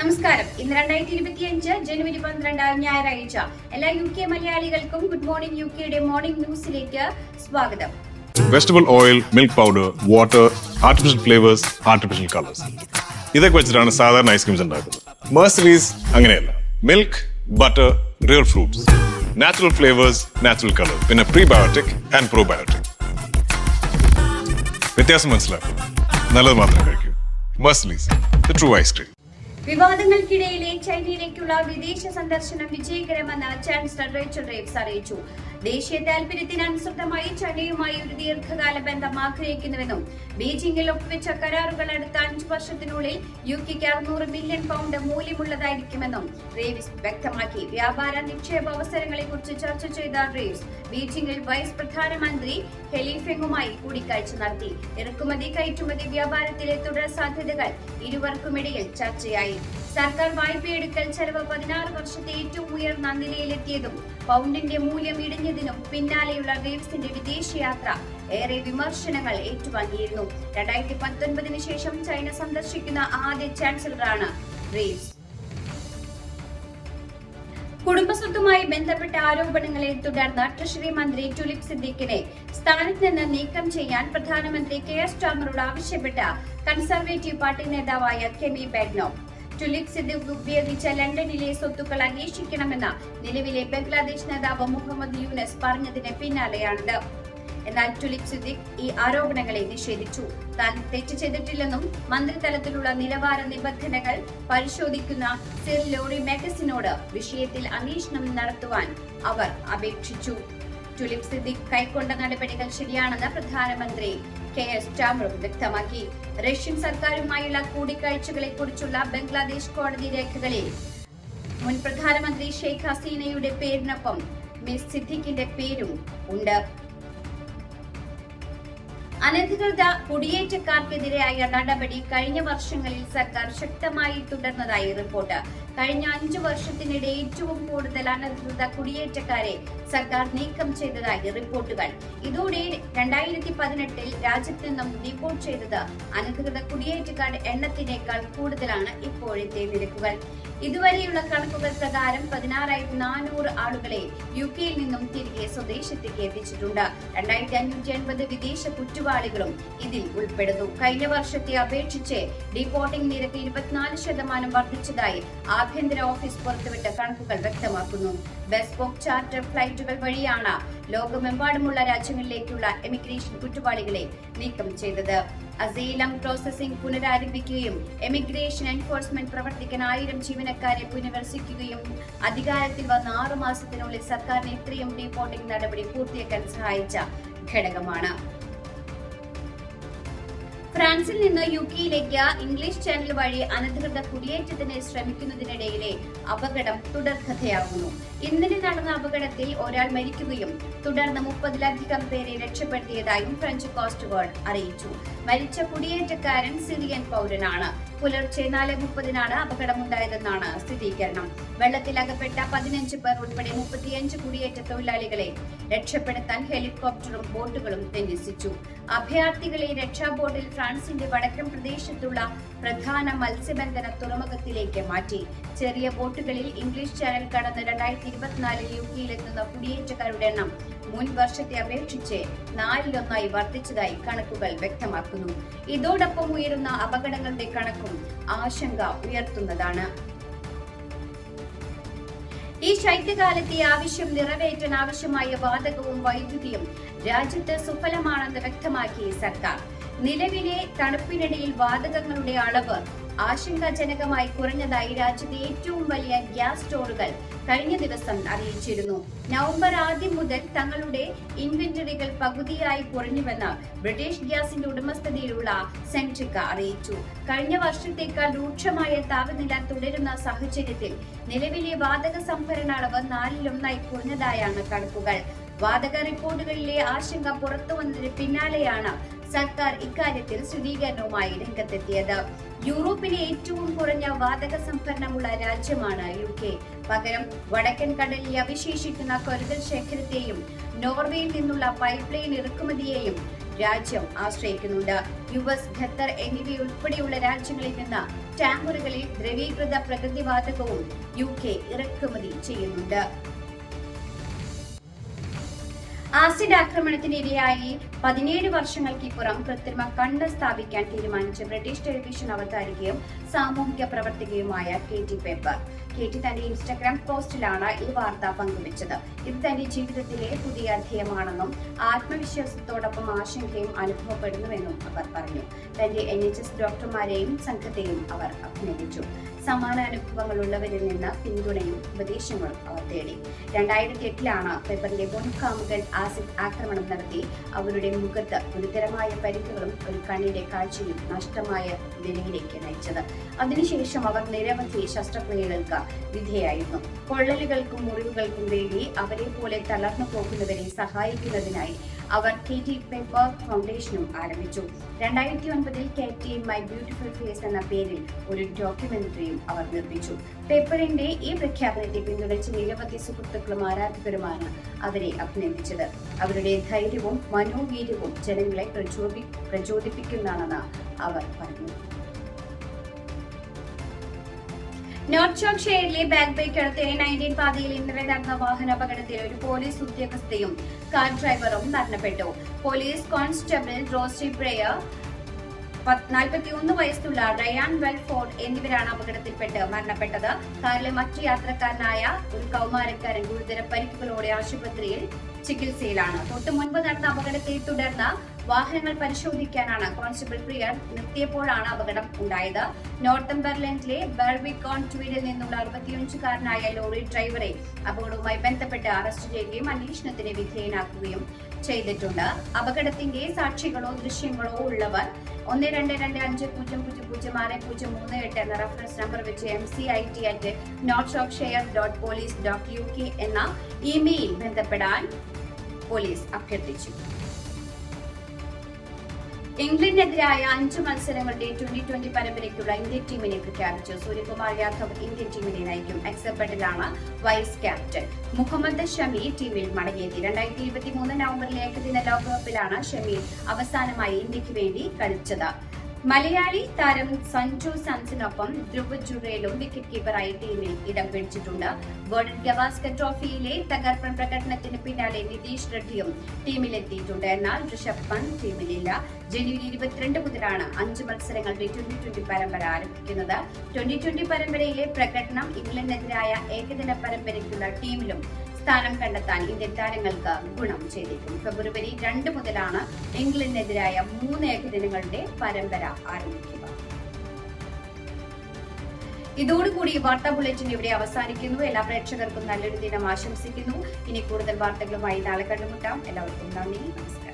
നമസ്കാരം. ഇന്ന് രണ്ടായിരത്തി ഇരുപത്തിയഞ്ച് ജനുവരി പന്ത്രണ്ട് ഞായറാഴ്ച. എല്ലാ യു കെ മലയാളികൾക്കും ഗുഡ് മോർണിംഗ് യു കെയുടെ മോർണിംഗ് ന്യൂസിലേക്ക് സ്വാഗതം. Vegetable oil milk powder water artificial flavours artificial colours ഇതൊക്കെ വെച്ചിട്ടാണ് സാധാരണ ഐസ്ക്രീംസ് ഉണ്ടാക്കുന്നത്. മേഴ്സറീസ് അങ്ങനെയല്ല. Milk butter real fruits natural flavours natural colour പിന്നെ പ്രീബയോട്ടിക് ആൻഡ് പ്രോബയോട്ടിക് വ്യത്യാസം മനസ്സിലാക്കും നല്ലത് മാത്രം കഴിക്കൂ. മേഴ്സറീസ് ട്രൂ ഐസ്ക്രീം വിവാദങ്ങൾക്കിടയിലെ ചൈനയിലേക്കുള്ള വിദേശ സന്ദർശനം വിജയകരമെന്ന് ചാൻസലർ റേച്ചൽ റേവ്സ് അറിയിച്ചു. ദേശീയ താൽപര്യത്തിന് അനുസൃതമായി ചൈനയുമായി ഒരു ദീർഘകാല ബന്ധം ആഗ്രഹിക്കുന്നുവെന്നും ബീജിംഗിൽ ഒപ്പുവെച്ച കരാറുകൾ അടുത്ത അഞ്ചു വർഷത്തിനുള്ളിൽ യു കെക്ക് അറുന്നൂറ് മില്യൺ പൗണ്ട് മൂല്യമുള്ളതായിരിക്കുമെന്നും റേവിസ് വ്യക്തമാക്കി. വ്യാപാര നിക്ഷേപ അവസരങ്ങളെ കുറിച്ച് ചർച്ച ചെയ്ത റേവ്സ് ബീജിംഗിൽ വൈസ് പ്രധാനമന്ത്രി ഹെലിഫെങ്ങുമായി കൂടിക്കാഴ്ച നടത്തി. ഇറക്കുമതി കയറ്റുമതി വ്യാപാരത്തിലെ തുടർ സാധ്യതകൾ ഇരുവർക്കുമിടയിൽ ചർച്ചയായി. സർക്കാർ വായ്പയെടുക്കൽ ചെലവ് പതിനാറ് വർഷത്തെ ഏറ്റവും ഉയർന്ന നിലയിലെത്തിയതും പൗണ്ടിന്റെ മൂല്യം ഇടിഞ്ഞതിനും പിന്നാലെയുള്ള വേവ്സിന്റെ വിദേശയാത്ര ഏറെ വിമർശനങ്ങൾ ഏറ്റുവാങ്ങിയിരുന്നു. രണ്ടായിരത്തി പത്തൊൻപതിന് ശേഷം ചൈന സന്ദർശിക്കുന്ന ആദ്യ ചാൻസലറാണ് റീവ്സ് കുടുംബസ്വത്തുമായി ബന്ധപ്പെട്ട ആരോപണങ്ങളെ തുടർന്ന് ട്രഷറി മന്ത്രി ടുലിപ് സിദ്ദിഖിനെ സ്ഥാനത്ത് നിന്ന് നീക്കം ചെയ്യാൻ പ്രധാനമന്ത്രി കെ എസ് സ്റ്റാമറോട് ആവശ്യപ്പെട്ട കൺസർവേറ്റീവ് പാർട്ടി നേതാവായ കെമി ബെഗ്നോ ടുലിപ് സിദ്ദീഖ് ഉപയോഗിച്ച ലണ്ടനിലെ സ്വത്തുക്കൾ അന്വേഷിക്കണമെന്ന് നിലവിലെ ബംഗ്ലാദേശ് നേതാവ് മുഹമ്മദ് യൂനസ് പറഞ്ഞതിന് പിന്നാലെയാണിത്. എന്നാൽ ടുലിപ് സിദ്ദിഖ് ഈ ആരോപണങ്ങളെ നിഷേധിച്ചു. താൻ തെറ്റ് ചെയ്തിട്ടില്ലെന്നും മന്ത്രിതലത്തിലുള്ള നിലവാര നിബന്ധനകൾ പരിശോധിക്കുന്ന സിർ ലോറി മാഗസിനോട് വിഷയത്തിൽ അന്വേഷണം നടത്തുവാൻ അവർ അപേക്ഷിച്ചു. ടുലിപ് സിദ്ദിഖ് കൈക്കൊണ്ട നടപടികൾ ശരിയാണെന്ന് പ്രധാനമന്ത്രി കെ എസ് ടാമറും വ്യക്തമാക്കി. റഷ്യൻ സർക്കാരുമായുള്ള കൂടിക്കാഴ്ചകളെ കുറിച്ചുള്ള ബംഗ്ലാദേശ് കോടതി രേഖകളിൽ. മുൻ പ്രധാനമന്ത്രി ഷെയ്ഖ് ഹസീനയുടെ പേരിനൊപ്പം മിസ് സിദ്ദിഖിന്റെ പേരും ഉണ്ട്. അനധികൃത കുടിയേറ്റക്കാർക്കെതിരായ നടപടി കഴിഞ്ഞ വർഷങ്ങളിൽ സർക്കാർ ശക്തമായി തുടർന്നതായി റിപ്പോർട്ട്. കഴിഞ്ഞ അഞ്ചു വർഷത്തിനിടെ ഏറ്റവും കൂടുതൽ അനധികൃത കുടിയേറ്റക്കാരെ സർക്കാർ നീക്കം ചെയ്തതായി റിപ്പോർട്ടുകൾ. ഇതോടെ രണ്ടായിരത്തി പതിനെട്ടിൽ രാജ്യത്ത് നിന്നും റിപ്പോർട്ട് ചെയ്തത് അനധികൃത കുടിയേറ്റക്കാരുടെ എണ്ണത്തിനേക്കാൾ കൂടുതലാണ് ഇപ്പോഴത്തെ നിരക്കുകൾ. ഇതുവരെയുള്ള കണക്കുകൾ പ്രകാരം പതിനാറായിരത്തി നാനൂറ് ആളുകളെ യു കെയിൽ നിന്നും തിരികെ സ്വദേശത്തേക്ക് എത്തിച്ചിട്ടുണ്ട്. രണ്ടായിരത്തി അഞ്ഞൂറ്റി എൺപത് വിദേശ കുറ്റവാളികളും ഇതിൽ ഉൾപ്പെടുന്നു. കഴിഞ്ഞ വർഷത്തെ അപേക്ഷിച്ച് ഡിപ്പോർട്ടിംഗ് നിരക്ക് ഇരുപത്തിനാല് ശതമാനം വർദ്ധിച്ചതായി ആഭ്യന്തര ഓഫീസ് പുറത്തുവിട്ട കണക്കുകൾ വ്യക്തമാക്കുന്നു. ബെസ്ബോക്ക് ബുക്ക് ചാർട്ടർ ഫ്ലൈറ്റുകൾ വഴിയാണ് ലോകമെമ്പാടുമുള്ള രാജ്യങ്ങളിലേക്കുള്ള എമിഗ്രേഷൻ കുറ്റവാളികളെ നീക്കം ചെയ്തത്. അസീലം പ്രോസസിംഗ് പുനരാരംഭിക്കുകയും എമിഗ്രേഷൻ എൻഫോഴ്സ്മെന്റ് പ്രവർത്തിക്കാൻ ആയിരം ജീവനക്കാരെ പുനർവസിക്കുകയും അധികാരത്തിൽ വന്ന ആറു മാസത്തിനുള്ളിൽ സർക്കാരിന് ഇത്രയും ഡീപോർട്ടിംഗ് നടപടി പൂർത്തിയാക്കാൻ സഹായിച്ച ഘടകമാണ്. ഫ്രാൻസിൽ നിന്ന് യു കെയിലേക്ക് ഇംഗ്ലീഷ് ചാനൽ വഴി അനധികൃത കുടിയേറ്റത്തിന് ശ്രമിക്കുന്നതിനിടയിലെ അപകടം തുടർക്കഥയാകുന്നു. ഇന്നലെ നടന്ന അപകടത്തിൽ ഒരാൾ മരിക്കുകയും തുടർന്ന് മുപ്പതിലധികം പേരെ രക്ഷപ്പെടുത്തിയതായും ഫ്രഞ്ച് കോസ്റ്റ് ഗാർഡ് അറിയിച്ചു. മരിച്ച കുടിയേറ്റക്കാരൻ സിറിയൻ പൗരനാണ്. പുലർച്ചെ നാല് മുപ്പതിനാണ് അപകടമുണ്ടായതെന്നാണ് സ്ഥിരീകരണം. വെള്ളത്തിൽ അകപ്പെട്ട പതിനഞ്ച് പേർ ഉൾപ്പെടെ മുപ്പത്തിയഞ്ച് കുടിയേറ്റ തൊഴിലാളികളെ രക്ഷപ്പെടുത്താൻ ഹെലികോപ്റ്ററും ബോട്ടുകളും വിന്യസിച്ചു. അഭയാർത്ഥികളെ രക്ഷാബോട്ടിൽ ഫ്രാൻസിന്റെ വടക്കൻ പ്രദേശത്തുള്ള പ്രധാന മത്സ്യബന്ധന തുറമുഖത്തിലേക്ക് മാറ്റി. ചെറിയ ബോട്ടുകളിൽ ഇംഗ്ലീഷ് ചാനൽ കടന്ന് രണ്ടായിരത്തി ഇരുപത്തിനാലിൽ യു കെയിലെത്തുന്ന കുടിയേറ്റക്കാരുടെ എണ്ണം മുൻ വർഷത്തെ അപേക്ഷിച്ച് നാലിലൊന്നായി വർദ്ധിച്ചതായി കണക്കുകൾ വ്യക്തമാക്കുന്നു. ഇതോടൊപ്പം ഉയരുന്ന അപകടങ്ങളുടെ കണക്കും ആശങ്ക ഉയർത്തുന്നതാണ്. ഈ ശൈത്യകാലത്തെ ആവശ്യം നിറവേറ്റാൻ ആവശ്യമായ വാതകവും വൈദ്യുതിയും രാജ്യത്ത് സുഫലമാണെന്ന് വ്യക്തമാക്കി സർക്കാർ. നിലവിലെ തണുപ്പിനിടയിൽ വാതകങ്ങളുടെ അളവ് ആശങ്കാജനകമായി കുറഞ്ഞതായി രാജ്യത്തെ ഏറ്റവും വലിയ ഗ്യാസ് സ്റ്റോറുകൾ കഴിഞ്ഞ ദിവസം അറിയിച്ചിരുന്നു. നവംബർ ആദ്യം മുതൽ തങ്ങളുടെ ഇൻവെന്ററികൾ പകുതിയായി കുറഞ്ഞുവെന്ന് ബ്രിട്ടീഷ് ഗ്യാസിന്റെ ഉടമസ്ഥതയിലുള്ള സെൻട്രിക്ക അറിയിച്ചു. കഴിഞ്ഞ വർഷത്തേക്കാൾ രൂക്ഷമായ താപനില തുടരുന്ന സാഹചര്യത്തിൽ നിലവിലെ വാതക സംഭരണ അളവ് നാലിലൊന്നായി കുറഞ്ഞതായാണ് കണക്കുകൾ. വാതക റിപ്പോർട്ടുകളിലെ ആശങ്ക പുറത്തു വന്നതിന് പിന്നാലെയാണ് സർക്കാർ ഇക്കാര്യത്തിൽ സ്ഥിരീകരണവുമായി രംഗത്തെത്തിയത്. യൂറോപ്പിലെ ഏറ്റവും കുറഞ്ഞ വാതക സംഭരണമുള്ള രാജ്യമാണ് യു കെ പകരം വടക്കൻ കടലിൽ അവശേഷിക്കുന്ന കരുതൽ ശേഖരത്തെയും നോർവേയിൽ നിന്നുള്ള പൈപ്പ് ലൈൻ ഇറക്കുമതിയെയും രാജ്യം ആശ്രയിക്കുന്നുണ്ട്. യു എസ് ഖത്തർ എന്നിവയുൾപ്പെടെയുള്ള രാജ്യങ്ങളിൽ നിന്ന് ടാങ്കറുകളിൽ ദ്രവീകൃത പ്രകൃതിവാതകവും യു കെ ഇറക്കുമതി ചെയ്യുന്നുണ്ട്. ആസിഡ് ആക്രമണത്തിനിരയായി പതിനേഴ് വർഷങ്ങൾക്കിപ്പുറം കൃത്രിമ കണ്ണ് സ്ഥാപിക്കാൻ തീരുമാനിച്ച ബ്രിട്ടീഷ് ടെലിവിഷൻ അവതാരികയും സാമൂഹിക പ്രവർത്തകയുമായ കെ ടി പേപ്പർ. കെ തന്റെ ഇൻസ്റ്റഗ്രാം പോസ്റ്റിലാണ് ഈ വാർത്ത പങ്കുവച്ചത്. ഇത് തന്റെ ജീവിതത്തിലെ പുതിയ അധ്യയമാണെന്നും ആത്മവിശ്വാസത്തോടൊപ്പം ആശങ്കയും അനുഭവപ്പെടുന്നുവെന്നും അവർ പറഞ്ഞു. തന്റെ എൻ എച്ച് എസ് ഡോക്ടർമാരെയും സംഘത്തെയും അവർ അഭിനന്ദിച്ചു. സമാന അനുഭവങ്ങളുള്ളവരിൽ നിന്ന് പിന്തുണയും ഉപദേശങ്ങളും അവർ തേടി. രണ്ടായിരത്തി എട്ടിലാണ് പേപ്പറിന്റെ മുൻകാമുകൻ ആസിഡ് ആക്രമണം നടത്തി. അവരുടെ മുഖത്ത് ഗുരുതരമായ പരിക്കുകളും ഒരു കണ്ണിന്റെ കാഴ്ചയും നഷ്ടമായ നിലയിലേക്ക് നയിച്ചത്. അതിനുശേഷം അവർ നിരവധി ശസ്ത്രക്രിയകൾക്ക് വിധേയായിരുന്നു. പൊള്ളലുകൾക്കും മുറിവുകൾക്കും വേണ്ടി അവരെ പോലെ തളർന്നു പോകുന്നവരെ സഹായിക്കുന്നതിനായി അവർ കെ ടി പേപ്പർ ഫൗണ്ടേഷനും ആരംഭിച്ചു. രണ്ടായിരത്തി ഒൻപതിൽ K T my beautiful face എന്ന പേരിൽ ഒരു ഡോക്യുമെന്ററിയും അവർ നിർമ്മിച്ചു. പേപ്പറിന്റെ ഈ പ്രഖ്യാപനത്തെ പിന്തുണച്ച് നിരവധി സുഹൃത്തുക്കളും ആരാധകരുമാണ് അവരെ അഭിനന്ദിച്ചത്. അവരുടെ ധൈര്യവും മനോവീര്യവും ജനങ്ങളെ പ്രചോദി പ്രചോദിപ്പിക്കുന്നതാണെന്ന് അവർ പറഞ്ഞു. നോർത്ത് ഷോർട്ട്ഷെയറിലെ ബാക്ക് ബേക്ക് എ നയന്റീൻ പാതയിൽ ഇന്നലെ നടന്ന വാഹനാപകടത്തിൽ ഒരു പോലീസ് ഉദ്യോഗസ്ഥയും കാർ ഡ്രൈവറും മരണപ്പെട്ടു. പോലീസ് കോൺസ്റ്റബിൾ റോസി പ്രയർ നാൽപ്പത്തിയൊന്ന് വയസ്സുള്ള റയാൻ വെൽഫോർഡ് എന്നിവരാണ് അപകടത്തിൽപ്പെട്ട് മരണപ്പെട്ടത്. കാറിലെ മറ്റു യാത്രക്കാരനായ ഒരു കൗമാരക്കാരൻ ഗുരുതര പരിക്കുകളോടെ ആശുപത്രിയിൽ ചികിത്സയിലാണ്. തൊട്ടു മുൻപ് നടന്ന അപകടത്തെ തുടർന്ന് വാഹനങ്ങൾ പരിശോധിക്കാനാണ് കോൺസ്റ്റബിൾ പ്രിയർ നിർത്തിയപ്പോഴാണ് അപകടം ഉണ്ടായത്. നോർത്തംബർലൻഡിലെ ബെർവിക്കോൺ കോൺട്വീരിൽ നിന്നുള്ള അറുപത്തിയഞ്ചുകാരനായ ലോറി ഡ്രൈവറെ അപകടവുമായി ബന്ധപ്പെട്ട് അറസ്റ്റ് ചെയ്യുകയും അന്വേഷണത്തിന് വിധേയനാക്കുകയും ചെയ്തിട്ടുണ്ട്. അപകടത്തിന്റെ സാക്ഷികളോ ദൃശ്യങ്ങളോ ഉള്ളവർ ഒന്ന് രണ്ട് രണ്ട് അഞ്ച് പൂജ്യം പൂജ്യം പൂജ്യം ആറ് പൂജ്യം മൂന്ന് എട്ട് എന്ന റഫറൻസ് നമ്പർ വെച്ച് M C I T at not shop shire dot police dot U K എന്ന ഇമെയിൽ ബന്ധപ്പെടാൻ പോലീസ് അഭ്യർത്ഥിച്ചു. ഇംഗ്ലണ്ടിനെതിരായ അഞ്ച് മത്സരങ്ങളുടെ ട്വന്റി ട്വന്റി പരമ്പരയ്ക്കുള്ള ഇന്ത്യൻ ടീമിനെ പ്രഖ്യാപിച്ചു. സൂര്യകുമാർ യാദവ് ഇന്ത്യൻ ടീമിനെ നയിക്കും. എക്സൽ പട്ടേലാണ് വൈസ് ക്യാപ്റ്റൻ. മുഹമ്മദ് ഷമി ടീമിൽ മടങ്ങിയെത്തി രണ്ടായിരത്തി ഇരുപത്തി മൂന്ന് നവംബറിലെ ഏകദിന ലോകകപ്പിലാണ് ഷമി അവസാനമായി ഇന്ത്യയ്ക്ക് വേണ്ടി കളിച്ചത്. മലയാളി താരം സഞ്ജു സാംസനൊപ്പം ധ്രുവ് ജുറേലും വിക്കറ്റ് കീപ്പറായി ടീമിൽ ഇടം പിടിച്ചിട്ടുണ്ട്. വേൾഡ് ഗവാസ്കർ ട്രോഫിയിലെ തകർപ്പൻ പ്രകടനത്തിന് പിന്നാലെ നിതീഷ് റെഡ്ഡിയും ടീമിലെത്തിയിട്ടുണ്ട്. എന്നാൽ ഋഷഭ് പന്ത് ടീമിലില്ല. ജനുവരി ഇരുപത്തിരണ്ട് മുതലാണ് അഞ്ച് മത്സരങ്ങളുടെ ട്വന്റി ട്വന്റി പരമ്പര ആരംഭിക്കുന്നത്. ട്വന്റി ട്വന്റി പരമ്പരയിലെ പ്രകടനം ഇംഗ്ലണ്ടിനെതിരായ ഏകദിന പരമ്പരയ്ക്കുള്ള ടീമിലും സ്ഥാനം കണ്ടെത്താൻ ഇന്ത്യൻ താരങ്ങൾക്ക് ഗുണം ചെയ്തേക്കും ഫെബ്രുവരി രണ്ട് മുതലാണ് ഇംഗ്ലണ്ടിനെതിരായ മൂന്ന് ഏകദിനങ്ങളുടെ പരമ്പര ആരംഭിക്കുക. ഇതോടുകൂടി വാർത്താ ബുള്ളറ്റിൻ ഇവിടെ അവസാനിക്കുന്നു. എല്ലാ പ്രേക്ഷകർക്കും നല്ലൊരു ദിനം ആശംസിക്കുന്നു. ഇനി കൂടുതൽ വാർത്തകളുമായി നാളെ കണ്ടുമുട്ടാം. എല്ലാവർക്കും നന്ദി. നമസ്കാരം.